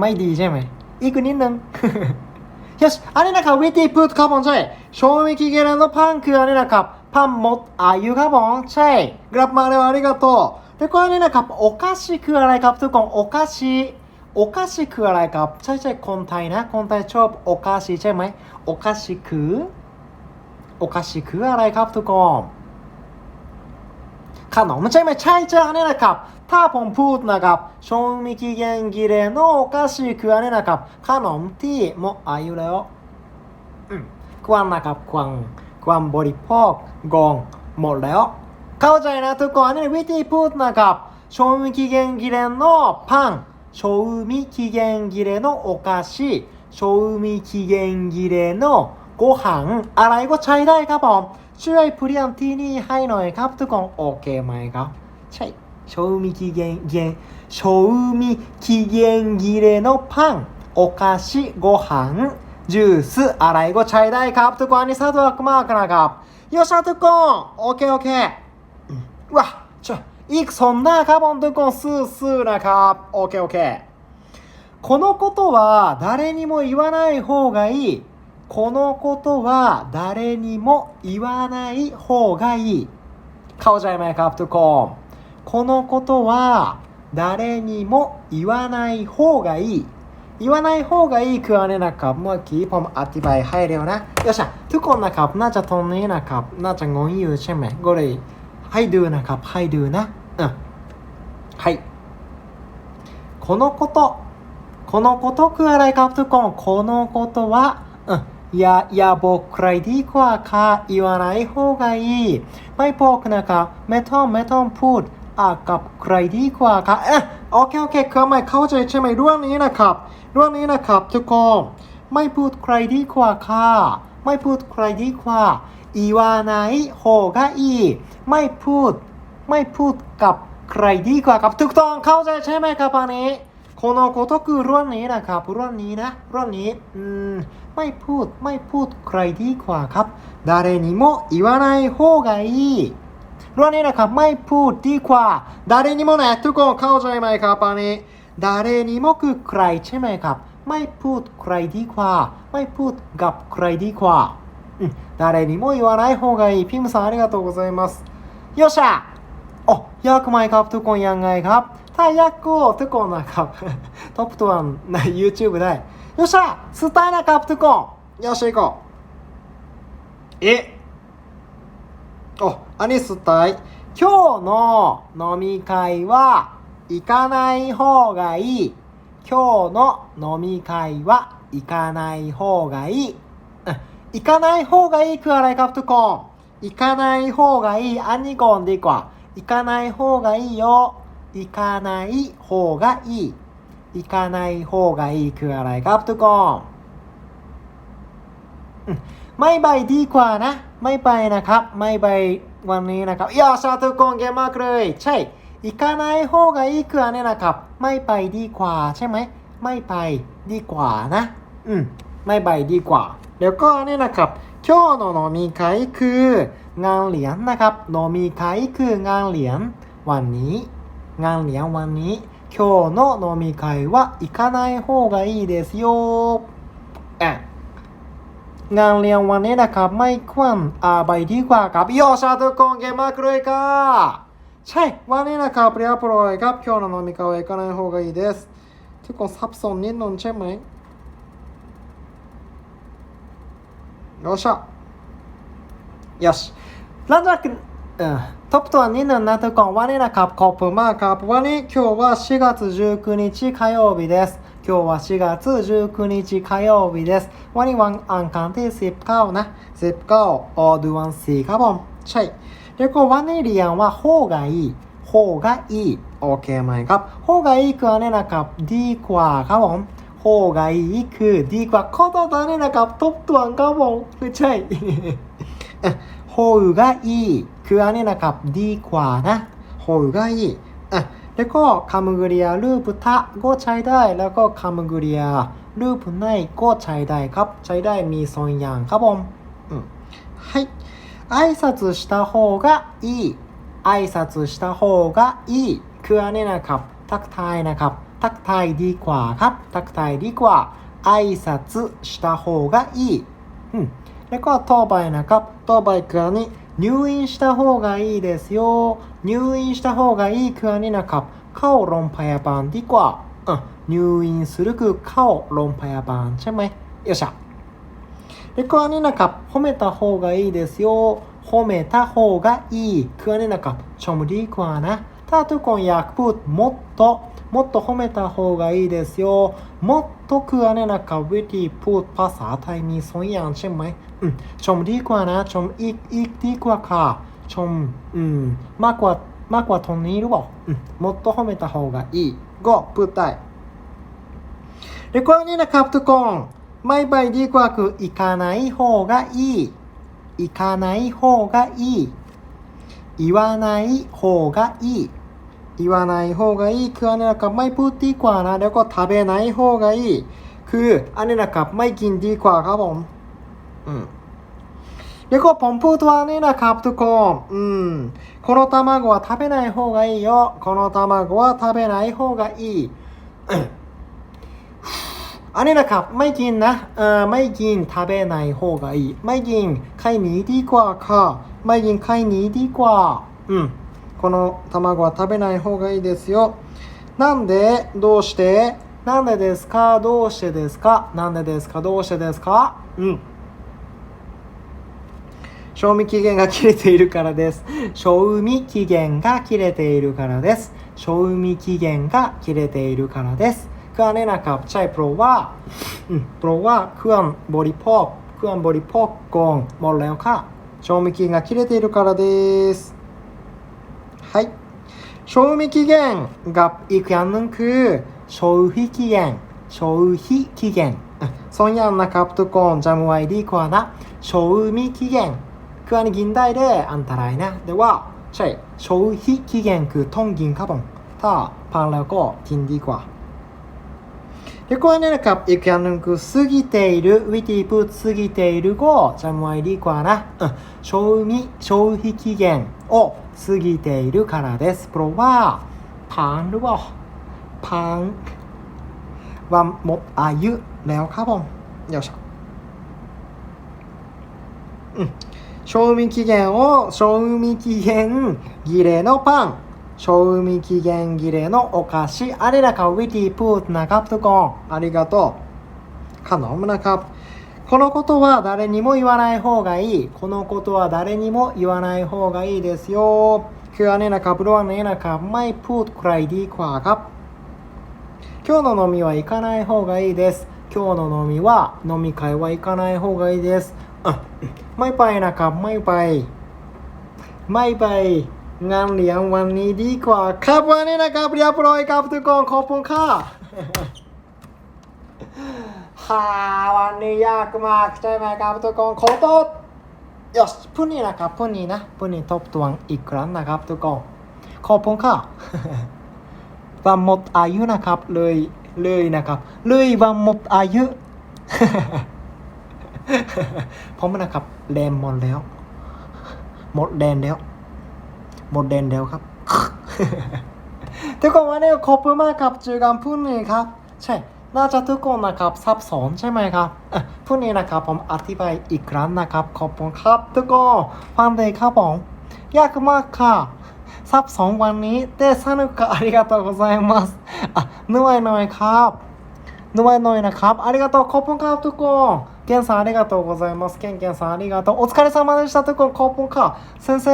ไม่ดีใช่ไหม อีกนิดนึง よしอันนี้นะครับวิธีพูดครับผมใช่賞味期限のパンคืออันนี้นะครับパンหมดอายุครับผมใช่กลับมาแล้วありがとうแล้วก็อันนี้นะครับโอ菓子คืออะไรครับทุกคนโอ菓子โอ菓子คืออะไรครับใช่ใช่คนไทยนะคนไทยชอบโอ菓子ใช่ไหมโอ菓子คือโอ菓子คืออะไรครับทุกคน ขนมใช่ไหมใช่ใช่อันนี้นะครับ ถ้าผมพูดนะครับ賞味期限切れのお菓子คืออันนี้นะครับขนมที่หมดอายุแล้วอืมควรนะครับควรควรบริโภคกองหมดแล้ว เข้าใจนะทุกคนอันนี้วิธีพูดนะครับ賞味期限切れのパン賞味期限切れのお菓子賞味期限切れのご飯อะไรก็ใช้ได้ครับผม ช่วยเปลี่ยนที่นี่ให้หน่อยครับทุกคนโอเคไหมครับ ใช่賞味期限限賞味期限切れのパンお菓子ご飯ジュースอะไรก็ใช้ได้ครับทุกคนอันนี้สะดวกมากนะครับよっしゃทุกคนโอเคโอเคอืมว้าちょอีกสองหน้าครับผมทุกคนสู้ๆนะครับโอเคโอเคこのことは誰にも言わない方がいい このことは誰にも言わない方がいい。カオジャいかアプトコン。このことは誰にも言わない方がいい。言わない方がいいくわねなプもキーポもアティバイ入るよな。よっしゃ。トゥコンなかぷなちゃとんねなかぷなちゃんごんゆうしめ。ごれい。はいどぅなカップはいどーな。うん。はい。このこと。このことくわらいプトとこン。このことは。うん。 อย่าอย่าบอกใครดีกว่าค่ะ言わない方がいいไม่บอกนะครับไม่ต้องไม่ต้องพูดอ่ะกับใครดีกว่าค่ะเอ๊ะโอเคโอเคคือไม่เข้าใจใช่ไหมเรื่องนี้นะครับเรื่องนี้นะครับทุกคนไม่พูดใครดีกว่าค่ะไม่พูดใครดีกว่า言わない方がいいไม่พูด ไม่พูดกับใครดีกว่าครับถูกต้องเข้าใจใช่ไหมครับอันนี้ このことคือเรื่องนี้นะครับเรื่องนี้นะเรื่องนี้อืมไม่พูดไม่พูดใครดีกว่าครับ誰にも言わない方がいいเรื่องนี้นะครับไม่พูดดีกว่า誰にもねทุกคนเข้าใจไหมครับอันนี้誰にもคือใครใช่ไหมครับ ไม่พูดใครดีกว่า ไม่พูดกับใครดีกว่าอืม誰にも言わない方がいいピムさんありがとうございますよっしゃโอ้ยากไหมครับทุกค 早く、トゥなカップ、トップとはない、YouTube ない。よっしゃスターなカップトゥコンよし、行こう。え？お、アニスタイ？今日の飲み会は行かない方がいい。今日の飲み会は行かない方がいい。行かない方がいいクアライカプトコン。行かない方がいい。アニコンで行こう。行かない方がいいよ。 行かない方がいい行かない方がいいคืออะไรครับทุกคนอืมไม่ไปดีกว่านะ ไม่ไปนะครับ ไม่ไปวันนี้นะครับยาชาทุกคนเก่งมากเลยใช่行かない方がいいคืออันนี้นะครับ ไม่ไปดีกว่าใช่ไหมไม่ไปดีกว่านะ อืมไม่ไปดีกว่า แล้วก็อันนี้นะครับ今日の飲み会คืองานเลี้ยงนะครับ飲み会คืองานเลี้ยงวันนี้ งานเลี้ยงวันนี้今日の飲み会は行かない方がいいですよอ่ะงานเลี้ยงวันนี้นะครับไม่ควรอาไปดีกว่าครับโยชาทุกคนเก่งมากเลยค่ะใช่วันนี้นะครับเรียบร้อยครับ今日の飲み会は行かない方がいいですทุกคนสับสนนิดนึงใช่ไหมよっしゃよしหลังจาก เอ่อทบทวนนิดนึงนะทุกคนวันนี้นะครับขอบคุณมากครับวันนี้今日は4月19日火曜日です今日は4月19日火曜日ですวันนี้วันอังคารที่19นะ19ออเดือน4ครับผมใช่แล้วก็วันนี้เรียนว่า方がいい方がいいโอเคไหมครับ方がいいคืออันนี้นะครับดีกว่าครับผม方がいいคือดีกว่าข้อต่อไปนี่นะครับทบทวนครับผมไม่ใช่ โฮがいいคืออันนี้นะครับดีกว่านะโฮがいいอ่ะแล้วก็คำกริยารูปทะก็ใช้ได้ แล้วก็คำกริยารูปในก็ใช้ได้ครับ ใช้ได้มีสองอย่างครับผมอืมはい挨拶した方がいい挨拶した方がいいคืออันนี้นะครับ ทักทายนะครับ ทักทายดีกว่าครับ ทักทายดีกว่า挨拶した方がいいอืม で、これは当倍中、当倍くに入院した方がいいですよ。入院した方がいいくわになか、顔論破やばんでいこわ。うん、入院するく顔論破やばんちゃめ。よっしゃ。で、くわになか、褒めた方がいいですよ。褒めた方がいい。くわになか、ちょむりくわな。 ถ้าทุกคนอยากพูดもっともっと褒めた方がいいですよもっとคืออันนี้นะครับวิธีพูดภาษาไทยมีสองอย่างใช่ไหมอืมชมดีกว่านะ ชมอีกอีกดีกว่าค่ะ ชมอืมมากกว่ามากกว่าตรงนี้หรือเปล่าอืมもっと褒めた方がいいก็พูดได้แล้วก็อันนี้นะครับทุกคนไม่ไปดีกว่าคือ行かない方がいい行かない方がいい言わない方がいい 言わない方がいいคืออันนี้นะครับไม่พูดดีกว่านะแล้วก็食べない方がいいคืออันนี้นะครับไม่กินดีกว่าครับผมอืมแล้วก็ผมพูดว่านี่นะครับทุกคนอืมこの卵は食べない方がいいよこの卵は食べない方がいいอันนี้นะครับไม่กินนะเออไม่กิน食べない方がいいไม่กินไข่หนีดีกว่าค่ะไม่กินไข่หนีดีกว่าอืม この卵は食べない方がいいですよ。なんでどうして？なんでですか？どうしてですか？なんでですか？どうしてですか？うん。賞味期限が切れているからです。賞味期限が切れているからです。賞味期限が切れているからです。クアネナカプチャイプロは、うん、プロはクアンボリポッ、クアンボリポッコン、モルレオカ。賞味期限が切れているからです。はい。賞味期限がいくやんぬんく消費期限消費期限。ソンヤンなカプトコーンジャムワイリーコアな賞味期限クアニ銀代であんたらいな。ではチェ消費期限くトンギンカボン。たパンラコ銀ディコア。旅行にるか、いくやぬんく、過ぎている、ウィティプ、過ぎている語、ジャムワイリーコアな、うん、賞味、消費期限を過ぎているからですเพราะว่าพังหรือเปล่าพังว่าหมดอายุแล้วครับผมよいしょうん賞味期限を賞味期限切れのパン賞味期限切れのお菓子あれらかวิธีพูดนะครับทุกคนありがとうขนมนะครับ このことは誰にも言わない方がいいこのことは誰にも言わない方がいいですよคืออันนี้นะครับเรื่องนี้นะครับไม่พูดใครดีกว่าครับ今日の飲みは行かない方がいいです今日の飲みは飲み会は行かない方がいいですอ่ะไม่ไปนะครับไม่ไป ไม่ไปงานเลี้ยงวันนี้ดีกว่าครับวันนี้นะครับเรียบร้อยครับทุกคนขอบคุณค่ะ ฮ่ าวันนี้ยากมากใช่ไหมครับทุกคนขอโทษよしพรุ่งนี้นะครับพรุ่งนี้นะพรุ่งนี้ทบทวนอีกครั้งนะครับทุกคนขอบคุณค่ะวันหมดอายุนะครับเลยเลยนะครับเลยวันหมดอายุผมนะครับแดนหมดแล้ว หมดแดนแล้ว หมดแดนแล้วครับทุกคนวันนี้ขอบคุณมากครับเจอกันพรุ่งนี้ครับ ใช่ น่าจะทุกคนนะครับซับซ้อนใช่ไหมครับพวกนี้นะครับผมอธิบายอีกครั้งนะครับ ขอบคุณครับทุกคนฟังเลยครับผมยากมากค่ะซับซ้องวันนี้เตสนุกะありがとうございますอะหน่วยหน่อยครับหน่วยหน่อยนะครับありがとうขอบคุณครับทุกคนケンさんありがとうございます。ケンกンさんありがとう。お疲れ様でした。とこ、コーポンか。先生